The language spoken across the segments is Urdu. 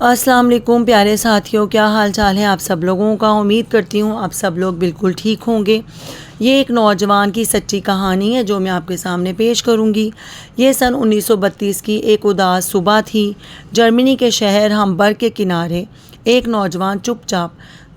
السلام علیکم پیارے ساتھیوں، کیا حال چال ہے آپ سب لوگوں کا؟ امید کرتی ہوں آپ سب لوگ بالکل ٹھیک ہوں گے۔ یہ ایک نوجوان کی سچی کہانی ہے جو میں آپ کے سامنے پیش کروں گی۔ یہ سن انیس سو بتیس کی ایک اداس صبح تھی۔ جرمنی کے شہر ہمبر کے کنارے۔ ایک نوجوان چپ چاپ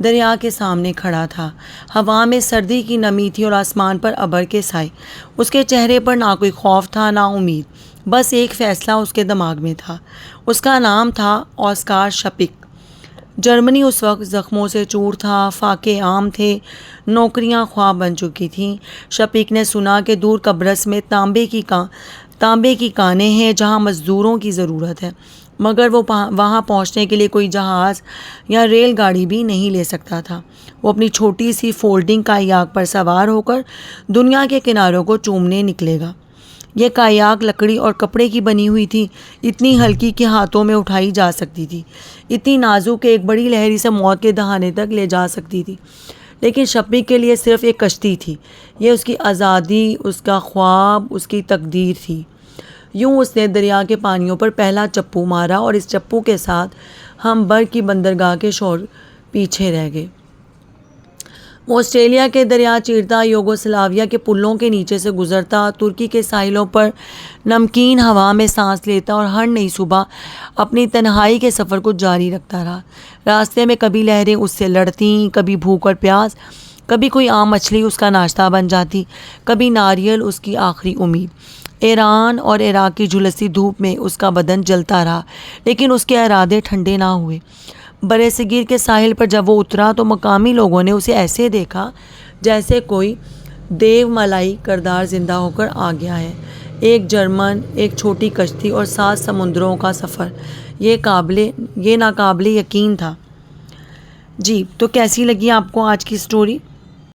دریا کے سامنے کھڑا تھا۔ ہوا میں سردی کی نمی تھی اور آسمان پر ابر کے سائے۔ اس کے چہرے پر نہ کوئی خوف تھا نہ امید، بس ایک فیصلہ اس کے دماغ میں تھا۔ اس کا نام تھا آسکار شپک۔ جرمنی اس وقت زخموں سے چور تھا، فاقے عام تھے، نوکریاں خواب بن چکی تھیں۔ شپک نے سنا کہ دور قبرص میں تانبے کی کا تانبے کی کانیں ہیں جہاں مزدوروں کی ضرورت ہے، مگر وہ وہاں پہنچنے کے لیے کوئی جہاز یا ریل گاڑی بھی نہیں لے سکتا تھا۔ وہ اپنی چھوٹی سی فولڈنگ کایاک پر سوار ہو کر دنیا کے کناروں کو چومنے نکلے گا۔ یہ کایاک لکڑی اور کپڑے کی بنی ہوئی تھی، اتنی ہلکی کہ ہاتھوں میں اٹھائی جا سکتی تھی۔ اتنی نازک کہ ایک بڑی لہری سے موت کے دہانے تک لے جا سکتی تھی۔ لیکن شپی کے لیے صرف ایک کشتی تھی۔ یہ اس کی آزادی، اس کا خواب، اس کی تقدیر تھی۔ یوں اس نے دریا کے پانیوں پر پہلا چپو مارا اور اس چپو کے ساتھ ہم بر کی بندرگاہ کے شور پیچھے رہ گئے۔ آسٹریلیا کے دریا چیرتا یوگوسلاویا کے پلوں کے نیچے سے گزرتا، ترکی کے ساحلوں پر نمکین ہوا میں سانس لیتا اور ہر نئی صبح اپنی تنہائی کے سفر کو جاری رکھتا رہا۔ راستے میں کبھی لہریں اس سے لڑتیں، کبھی بھوک اور پیاس، کبھی کوئی عام مچھلی اس کا ناشتہ بن جاتی، کبھی ناریل اس کی آخری امید۔ ایران اور عراق کی جھلسی دھوپ میں اس کا بدن جلتا رہا، لیکن اس کے ارادے ٹھنڈے نہ ہوئے۔ برے صغیر کے ساحل پر جب وہ اترا تو مقامی لوگوں نے اسے ایسے دیکھا جیسے کوئی دیو ملائی کردار زندہ ہو کر آ گیا ہے۔ ایک جرمن، ایک چھوٹی کشتی اور سات سمندروں کا سفر۔ یہ قابل، یہ ناقابل یقین تھا۔ جی تو کیسی لگی آپ کو آج کی اسٹوری